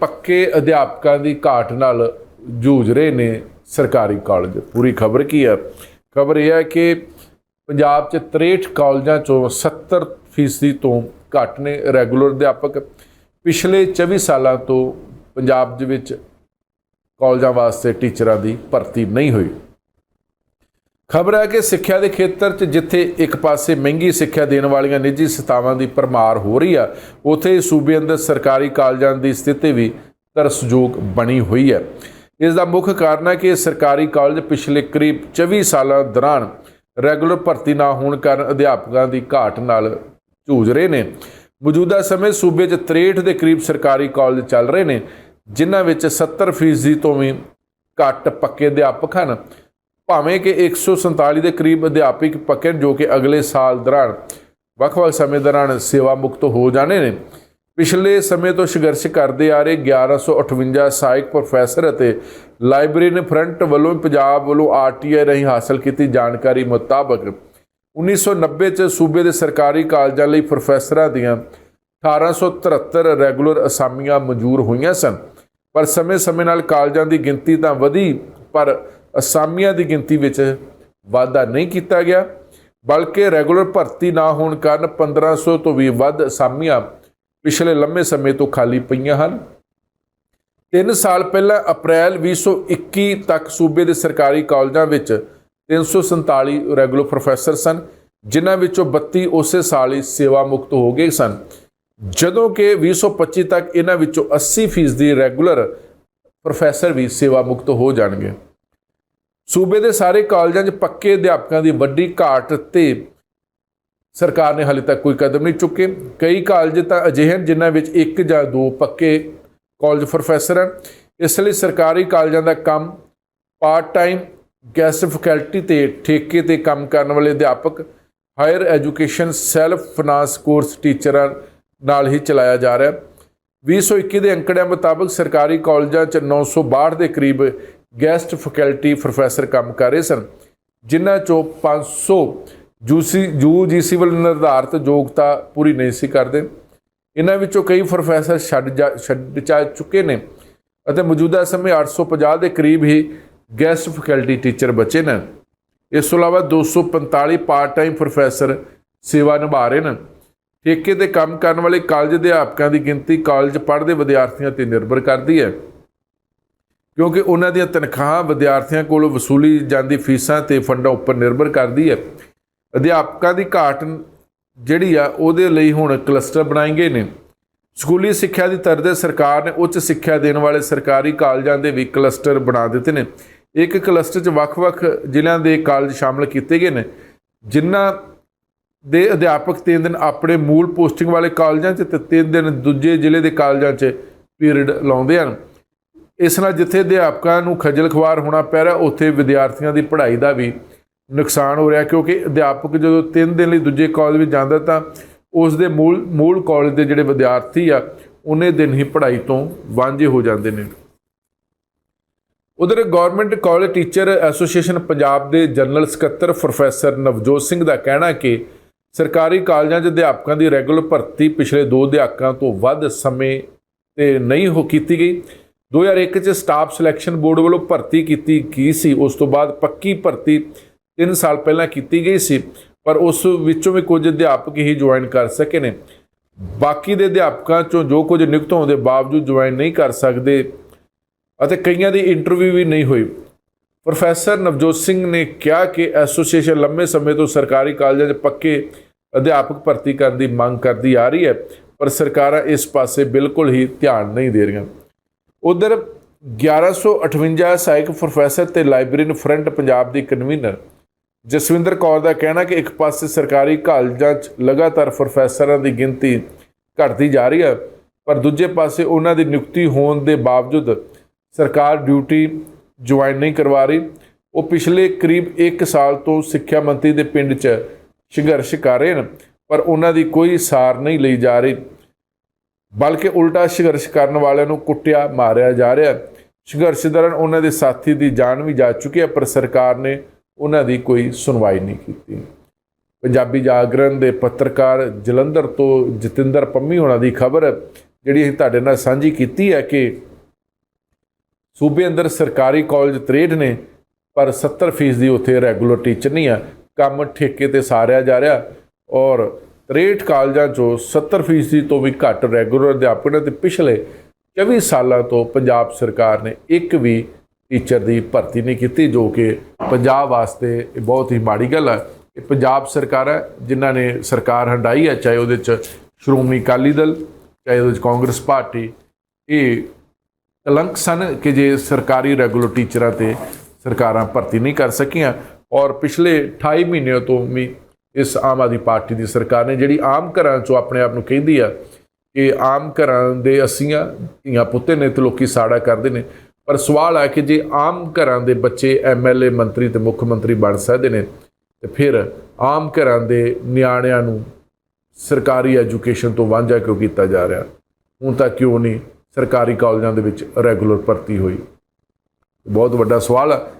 ਪੱਕੇ ਅਧਿਆਪਕਾਂ ਦੀ ਘਾਟ ਨਾਲ ਜੂਝ ਰਹੇ ਨੇ ਸਰਕਾਰੀ ਕਾਲਜ। ਪੂਰੀ ਖਬਰ ਕੀ ਹੈ? ਖਬਰ ਇਹ ਹੈ ਕਿ ਪੰਜਾਬ 'ਚ 63 ਕਾਲਜਾਂ ਚੋਂ 70 ਫੀਸਦੀ ਤੋਂ ਘੱਟ ਨੇ ਰੈਗੂਲਰ ਅਧਿਆਪਕ। ਪਿਛਲੇ 24 ਸਾਲਾਂ ਤੋਂ ਪੰਜਾਬ ਦੇ ਵਿੱਚ ਕਾਲਜਾਂ ਵਾਸਤੇ ਟੀਚਰਾਂ ਦੀ ਭਰਤੀ ਨਹੀਂ ਹੋਈ। ਖਬਰ ਹੈ ਕਿ ਸਿੱਖਿਆ ਦੇ ਖੇਤਰ 'ਚ ਜਿੱਥੇ ਇੱਕ ਪਾਸੇ ਮਹਿੰਗੀ ਸਿੱਖਿਆ ਦੇਣ ਵਾਲੀਆਂ ਨਿੱਜੀ ਸੰਸਥਾਵਾਂ ਦੀ ਪਰਮਾਰ ਹੋ ਰਹੀ ਆ, ਉਥੇ ਹੀ ਸੂਬੇ ਅੰਦਰ ਸਰਕਾਰੀ ਕਾਲਜਾਂ ਦੀ ਸਥਿਤੀ ਵੀ ਤਰਸਯੋਗ ਬਣੀ ਹੋਈ ਹੈ। ਇਸ ਦਾ ਮੁੱਖ ਕਾਰਨ ਹੈ ਕਿ ਇਹ ਸਰਕਾਰੀ ਕਾਲਜ ਪਿਛਲੇ ਕਰੀਬ 24 ਸਾਲਾਂ ਦੌਰਾਨ ਰੈਗੂਲਰ ਭਰਤੀ ਨਾ ਹੋਣ ਕਾਰਨ ਅਧਿਆਪਕਾਂ ਦੀ ਘਾਟ ਨਾਲ ਜੂਝ ਰਹੇ ਨੇ। ਮੌਜੂਦਾ ਸਮੇਂ ਸੂਬੇ 'ਚ 63 ਦੇ ਕਰੀਬ ਸਰਕਾਰੀ ਕਾਲਜ ਚੱਲ ਰਹੇ ਨੇ, ਜਿਨ੍ਹਾਂ ਵਿੱਚ 70% ਫੀਸਦੀ ਤੋਂ ਵੀ ਘੱਟ ਪੱਕੇ ਅਧਿਆਪਕ ਹਨ। ਭਾਵੇਂ ਕਿ 147 ਦੇ ਕਰੀਬ ਅਧਿਆਪਕ ਪੱਕੇ ਜੋ ਕਿ ਅਗਲੇ ਸਾਲ ਦੌਰਾਨ ਵੱਖ-ਵੱਖ ਸਮੇਂ ਦੌਰਾਨ ਸੇਵਾ ਮੁਕਤ ਹੋ ਜਾਣੇ ਨੇ। ਪਿਛਲੇ ਸਮੇਂ ਤੋਂ ਸੰਘਰਸ਼ ਕਰਦੇ ਆ ਰਹੇ 1158 ਸਹਾਇਕ ਪ੍ਰੋਫੈਸਰ ਅਤੇ ਲਾਇਬ੍ਰੇਰੀਨ ਫਰੰਟ ਵੱਲੋਂ ਪੰਜਾਬ ਵੱਲੋਂ ਆਰਟੀਆਈ ਰਾਹੀਂ ਹਾਸਲ ਕੀਤੀ ਜਾਣਕਾਰੀ ਮੁਤਾਬਕ 1990 ਚ ਸੂਬੇ ਦੇ ਸਰਕਾਰੀ ਕਾਲਜਾਂ ਲਈ ਪ੍ਰੋਫੈਸਰਾਂ ਦੀਆਂ 1873 ਰੈਗੂਲਰ ਅਸਾਮੀਆਂ ਮਨਜ਼ੂਰ ਹੋਈਆਂ ਸਨ। ਪਰ ਸਮੇਂ-ਸਮੇਂ ਨਾਲ ਕਾਲਜਾਂ ਦੀ ਗਿਣਤੀ ਤਾਂ ਵਧੀ, ਪਰ ਅਸਾਮੀਆਂ ਦੀ ਗਿਣਤੀ ਵਿੱਚ ਵਾਧਾ ਨਹੀਂ ਕੀਤਾ ਗਿਆ, ਬਲਕਿ ਰੈਗੂਲਰ ਭਰਤੀ ਨਾ ਹੋਣ ਕਾਰਨ 1500 ਤੋਂ ਵੀ ਵੱਧ ਅਸਾਮੀਆਂ ਪਿਛਲੇ ਲੰਮੇ ਸਮੇਂ ਤੋਂ ਖਾਲੀ ਪਈਆਂ ਹਨ। 3 ਸਾਲ ਪਹਿਲਾਂ ਅਪ੍ਰੈਲ 2021 ਤੱਕ ਸੂਬੇ ਦੇ ਸਰਕਾਰੀ ਕਾਲਜਾਂ ਵਿੱਚ 347 ਰੈਗੂਲਰ ਪ੍ਰੋਫੈਸਰ ਸਨ, ਜਿਨ੍ਹਾਂ ਵਿੱਚੋਂ 32 ਉਸੇ ਸਾਲ ਹੀ ਸੇਵਾ ਮੁਕਤ ਹੋ ਗਏ ਸਨ। ਜਦੋਂ ਕਿ 2025 ਤੱਕ ਇਹਨਾਂ ਵਿੱਚੋਂ 80% ਦੀ ਰੈਗੂਲਰ ਪ੍ਰੋਫੈਸਰ ਵੀ ਸੇਵਾ ਮੁਕਤ ਹੋ ਜਾਣਗੇ। ਸੂਬੇ ਦੇ ਸਾਰੇ ਕਾਲਜਾਂ 'ਚ ਪੱਕੇ ਅਧਿਆਪਕਾਂ ਦੀ ਵੱਡੀ ਘਾਟ ਤੇ ਸਰਕਾਰ ਨੇ ਹਾਲੇ ਤੱਕ ਕੋਈ ਕਦਮ ਨਹੀਂ ਚੁੱਕੇ। ਕਈ ਕਾਲਜ ਤਾਂ ਅਜਿਹੇ ਹਨ ਜਿਨ੍ਹਾਂ ਵਿੱਚ ਇੱਕ ਜਾਂ ਦੋ ਪੱਕੇ ਕਾਲਜ ਪ੍ਰੋਫੈਸਰ ਹਨ। ਇਸ ਲਈ ਸਰਕਾਰੀ ਕਾਲਜਾਂ ਦਾ ਕੰਮ ਪਾਰਟ ਟਾਈਮ ਗੈਸਟ ਫੈਕਲਟੀ ਤੇ ਠੇਕੇ ਤੇ ਕੰਮ ਕਰਨ ਵਾਲੇ ਅਧਿਆਪਕ, higher education self finance course ਟੀਚਰਾਂ ਨਾਲ ਹੀ ਚਲਾਇਆ ਜਾ ਰਿਹਾ। ਹੈ 2021 ਦੇ ਅੰਕੜਿਆਂ ਮੁਤਾਬਕ ਸਰਕਾਰੀ ਕਾਲਜਾਂ 'ਚ 962 ਦੇ ਕਰੀਬ ਗੈਸਟ ਫੈਕਲਟੀ ਪ੍ਰੋਫੈਸਰ ਕੰਮ ਕਰ ਰਹੇ ਸਨ, ਜਿਨ੍ਹਾਂ ਚੋਂ 500 ਯੂਸੀ ਯੂਜੀਸੀ ਵੱਲ ਨਿਰਧਾਰਤ ਯੋਗਤਾ ਪੂਰੀ ਨਹੀਂ ਸੀ ਕਰਦੇ। ਇਹਨਾਂ ਵਿੱਚੋਂ ਕਈ ਪ੍ਰੋਫੈਸਰ ਛੱਡ ਜਾ- ਛੱਡ ਜਾ ਚੁੱਕੇ ਨੇ ਅਤੇ ਮੌਜੂਦਾ ਸਮੇਂ 850 ਦੇ ਕਰੀਬ ਹੀ ਗੈਸਟ ਫੈਕਲਟੀ ਟੀਚਰ ਬਚੇ ਨੇ। ਇਸ ਤੋਂ ਇਲਾਵਾ 245 ਪਾਰਟ ਟਾਈਮ ਪ੍ਰੋਫੈਸਰ ਸੇਵਾ ਨਿਭਾ ਰਹੇ ਨੇ। ਠੇਕੇ ਤੇ ਕੰਮ ਕਰਨ ਵਾਲੇ ਕਾਲਜ ਅਧਿਆਪਕਾਂ ਦੀ ਗਿਣਤੀ ਕਾਲਜ ਪੜ੍ਹਦੇ ਵਿਦਿਆਰਥੀਆਂ ਤੇ ਨਿਰਭਰ ਕਰਦੀ ਹੈ। ਕਿਉਂਕਿ ਉਹਨਾਂ ਦੀਆਂ ਤਨਖਾਹਾਂ ਵਿਦਿਆਰਥੀਆਂ ਕੋਲੋਂ ਵਸੂਲੀ ਜਾਂਦੀ ਫੀਸਾਂ ਤੇ ਫੰਡਾਂ ਉੱਪਰ ਨਿਰਭਰ ਕਰਦੀ ਹੈ। ਅਧਿਆਪਕਾਂ ਦੀ ਘਾਟ ਜਿਹੜੀ ਆ, ਉਹਦੇ ਲਈ ਹੁਣ ਕਲਸਟਰ ਬਣਾਏ ਗਏ ਨੇ। ਸਕੂਲੀ ਸਿੱਖਿਆ ਦੀ ਤਰਦੇ ਸਰਕਾਰ ਨੇ ਉੱਚ ਸਿੱਖਿਆ ਦੇਣ ਵਾਲੇ ਸਰਕਾਰੀ ਕਾਲਜਾਂ ਦੇ ਵੀ ਕਲਸਟਰ ਬਣਾ ਦਿੱਤੇ ਨੇ। ਇੱਕ ਕਲਸਟਰ 'ਚ ਵੱਖ-ਵੱਖ ਜ਼ਿਲ੍ਹਿਆਂ ਦੇ ਕਾਲਜ ਸ਼ਾਮਲ ਕੀਤੇ ਗਏ ਨੇ, ਜਿਨ੍ਹਾਂ ਦੇ ਅਧਿਆਪਕ ਤਿੰਨ ਦਿਨ ਆਪਣੇ ਮੂਲ ਪੋਸਟਿੰਗ ਵਾਲੇ ਕਾਲਜਾਂ 'ਚ ਤੇ ਤਿੰਨ ਦਿਨ ਦੂਜੇ ਜ਼ਿਲ੍ਹੇ ਦੇ ਕਾਲਜਾਂ 'ਚ ਪੀਰੀਅਡ ਲਾਉਂਦੇ ਹਨ। ਇਸ ਨਾਲ ਜਿੱਥੇ ਅਧਿਆਪਕਾਂ ਨੂੰ ਖੱਜਲ ਖਵਾਰ ਹੋਣਾ ਪੈ ਰਿਹਾ, ਉੱਥੇ ਵਿਦਿਆਰਥੀਆਂ ਦੀ ਪੜ੍ਹਾਈ ਦਾ ਵੀ ਨੁਕਸਾਨ ਹੋ ਰਿਹਾ, ਕਿਉਂਕਿ ਅਧਿਆਪਕ ਜਦੋਂ 3 ਦਿਨ ਲਈ ਦੂਜੇ ਕਾਲਜ ਵਿੱਚ ਜਾਂਦਾ ਤਾਂ ਉਸ ਦੇ ਮੂਲ ਮੂਲ ਕਾਲਜ ਦੇ ਜਿਹੜੇ ਵਿਦਿਆਰਥੀ ਆ, ਉਹਨੇ ਦਿਨ ਹੀ ਪੜ੍ਹਾਈ ਤੋਂ ਵਾਂਝੇ ਹੋ ਜਾਂਦੇ ਨੇ। ਉਧਰ government college teacher association Punjab ਦੇ ਜਨਰਲ ਸਕੱਤਰ ਪ੍ਰੋਫੈਸਰ ਨਵਜੋਤ ਸਿੰਘ ਦਾ ਕਹਿਣਾ ਕਿ ਸਰਕਾਰੀ ਕਾਲਜਾਂ 'ਚ ਅਧਿਆਪਕਾਂ ਦੀ ਰੈਗੂਲਰ ਭਰਤੀ ਪਿਛਲੇ 2 ਦਹਾਕਿਆਂ ਤੋਂ ਵੱਧ ਸਮੇਂ ਤੇ ਨਹੀਂ ਹੋ ਕੀਤੀ ਗਈ। 2001 ਚ ਸਟਾਫ ਸਿਲੈਕਸ਼ਨ ਬੋਰਡ ਵੱਲੋਂ ਭਰਤੀ ਕੀਤੀ ਗਈ ਸੀ। ਉਸ ਤੋਂ ਬਾਅਦ ਪੱਕੀ ਭਰਤੀ 3 ਸਾਲ ਪਹਿਲਾਂ ਕੀਤੀ ਗਈ ਸੀ, ਪਰ ਉਸ ਵਿੱਚੋਂ ਵੀ ਕੁਝ ਅਧਿਆਪਕ ਹੀ ਜੁਆਇਨ ਕਰ ਸਕੇ ਨੇ। ਬਾਕੀ ਦੇ ਅਧਿਆਪਕਾਂ ਚੋਂ ਜੋ ਕੁਝ ਨਿਯੁਕਤ ਹੋਣ ਦੇ ਬਾਵਜੂਦ ਜੁਆਇਨ ਨਹੀਂ ਕਰ ਸਕਦੇ ਅਤੇ ਕਈਆਂ ਦੀ ਇੰਟਰਵਿਊ ਵੀ ਨਹੀਂ ਹੋਈ। ਪ੍ਰੋਫੈਸਰ ਨਵਜੋਤ ਸਿੰਘ ਨੇ ਕਿਹਾ ਕਿ ਐਸੋਸੀਏਸ਼ਨ ਲੰਮੇ ਸਮੇਂ ਤੋਂ ਸਰਕਾਰੀ ਕਾਲਜਾਂ 'ਚ ਪੱਕੇ ਅਧਿਆਪਕ ਭਰਤੀ ਕਰਨ ਦੀ ਮੰਗ ਕਰਦੀ ਆ ਰਹੀ ਹੈ, ਪਰ ਸਰਕਾਰਾਂ ਇਸ ਪਾਸੇ ਬਿਲਕੁਲ ਹੀ ਧਿਆਨ ਨਹੀਂ ਦੇ ਰਹੀਆਂ। ਉਧਰ 1158 ਸਹਾਇਕ ਪ੍ਰੋਫੈਸਰ ਤੇ ਲਾਇਬ੍ਰੇਰੀਨ ਫਰੰਟ ਪੰਜਾਬ ਦੀ ਕਨਵੀਨਰ ਜਸਵਿੰਦਰ ਕੌਰ ਦਾ ਕਹਿਣਾ ਕਿ ਇੱਕ ਪਾਸੇ ਸਰਕਾਰੀ ਕਾਲਜਾਂ 'ਚ ਲਗਾਤਾਰ ਪ੍ਰੋਫੈਸਰਾਂ ਦੀ ਗਿਣਤੀ ਘਟਦੀ ਜਾ ਰਹੀ ਹੈ, ਪਰ ਦੂਜੇ ਪਾਸੇ ਉਹਨਾਂ ਦੀ ਨਿਯੁਕਤੀ ਹੋਣ ਦੇ ਬਾਵਜੂਦ ਸਰਕਾਰ ਡਿਊਟੀ ਜੁਆਇਨ ਨਹੀਂ ਕਰਵਾ ਰਹੀ। ਉਹ ਪਿਛਲੇ ਕਰੀਬ 1 ਸਾਲ ਤੋਂ ਸਿੱਖਿਆ ਮੰਤਰੀ ਦੇ ਪਿੰਡ 'ਚ ਸੰਘਰਸ਼ ਕਰ ਰਹੇ ਹਨ, ਪਰ ਉਹਨਾਂ ਦੀ ਕੋਈ ਸਾਰ ਨਹੀਂ ਲਈ ਜਾ ਰਹੀ। ਬਲਕਿ ਉਲਟਾ ਸੰਘਰਸ਼ ਕਰਨ ਵਾਲਿਆਂ ਨੂੰ ਕੁੱਟਿਆ, ਮਾਰਿਆ ਜਾ ਰਿਹਾ ਹੈ। ਸੰਘਰਸ਼ ਦੌਰਾਨ ਉਹਨਾਂ ਦੇ ਸਾਥੀ ਦੀ ਜਾਨ ਵੀ ਜਾ ਚੁੱਕੀ ਹੈ, ਪਰ ਸਰਕਾਰ ਨੇ ਉਹਨਾਂ ਦੀ ਕੋਈ ਸੁਣਵਾਈ ਨਹੀਂ ਕੀਤੀ ਪੰਜਾਬੀ ਜਾਗਰਣ ਦੇ ਪੱਤਰਕਾਰ ਜਲੰਧਰ ਤੋਂ ਜਤਿੰਦਰ ਪੰਮੀ ਹੋਣਾ ਦੀ ਖਬਰ, ਜਿਹੜੀ ਅਸੀਂ ਤੁਹਾਡੇ ਨਾਲ ਸਾਂਝੀ ਕੀਤੀ ਹੈ ਕਿ ਸੂਬੇ ਅੰਦਰ ਸਰਕਾਰੀ ਕਾਲਜ 63 ਨੇ, ਪਰ 70% ਦੀ ਉੱਥੇ ਰੈਗੂਲਰ ਟੀਚਰ ਨਹੀਂ ਆ ਕੰਮ ਠੇਕੇ ਤੇ ਸਾਰਿਆ ਜਾ ਰਿਹਾ ਔਰ 63 ਕਾਲਜਾਂ ਚੋਂ 70% ਤੋਂ ਵੀ ਘੱਟ ਰੈਗੂਲਰ ਅਧਿਆਪਕ ਨੇ ਤੇ ਪਿਛਲੇ 24 ਸਾਲਾਂ ਤੋਂ ਪੰਜਾਬ ਸਰਕਾਰ ਨੇ ਇੱਕ ਵੀ ਟੀਚਰ ਦੀ ਭਰਤੀ ਨਹੀਂ ਕੀਤੀ, ਜੋ ਕਿ ਪੰਜਾਬ ਵਾਸਤੇ ਇਹ ਬਹੁਤ ਹੀ ਮਾੜੀ ਗੱਲ ਹੈ। ਇਹ ਪੰਜਾਬ ਸਰਕਾਰ ਹੈ, ਜਿਨ੍ਹਾਂ ਨੇ ਸਰਕਾਰ ਹੰਡਾਈ ਹੈ, ਚਾਹੇ ਉਹਦੇ ਚ ਸ਼੍ਰੋਮਣੀ ਅਕਾਲੀ ਦਲ, ਚਾਹੇ ਉਹਦੇ ਚ ਕਾਂਗਰਸ ਪਾਰਟੀ। ਇਹ ਕਲੰਕ ਸਨ ਕਿ ਜੇ ਸਰਕਾਰੀ ਰੈਗੂਲਰ ਟੀਚਰਾਂ ਤੇ ਸਰਕਾਰਾਂ ਭਰਤੀ ਨਹੀਂ ਕਰ ਸਕੀਆਂ। ਔਰ ਪਿਛਲੇ 28 ਮਹੀਨਿਆਂ ਤੋਂ ਵੀ ਇਸ ਆਮ ਆਦਮੀ ਪਾਰਟੀ ਦੀ ਸਰਕਾਰ ਨੇ, ਜਿਹੜੀ ਆਮ ਘਰਾਂ ਚੋਂ ਆਪਣੇ ਆਪ ਨੂੰ ਕਹਿੰਦੀ ਆ ਕਿ ਆਮ ਘਰਾਂ ਦੇ ਅਸੀਆਂ ਧੀਆਂ ਪੁੱਤੇ ਨੇ ਤੇ ਲੋਕੀ ਸਾੜਾ ਕਰਦੇ ਨੇ। ਪਰ ਸਵਾਲ ਹੈ ਕਿ ਜੇ ਆਮ ਘਰਾਂ ਦੇ ਬੱਚੇ ਐਮਐਲਏ ਮੰਤਰੀ ਤੇ ਮੁੱਖ ਮੰਤਰੀ ਬਣ ਸਕਦੇ ਨੇ, ਤੇ ਫਿਰ ਆਮ ਘਰਾਂ ਦੇ ਨਿਆਣਿਆਂ ਨੂੰ ਸਰਕਾਰੀ ਐਜੂਕੇਸ਼ਨ ਤੋਂ ਵਾਂਝਾ ਕਿਉਂ ਕੀਤਾ ਜਾ ਰਿਹਾ? ਹੁਣ ਤੱਕ ਕਿਉਂ ਨਹੀਂ ਸਰਕਾਰੀ ਕਾਲਜਾਂ ਦੇ ਵਿੱਚ ਰੈਗੂਲਰ ਭਰਤੀ ਹੋਈ? ਬਹੁਤ ਵੱਡਾ ਸਵਾਲ ਹੈ